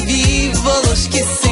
de mim esquecer.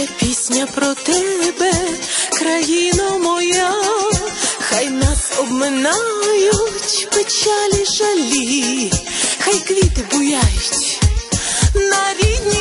це пісня про тебе, країно моя, хай нас обминають печалі жалі, хай квіти буяють на рідні.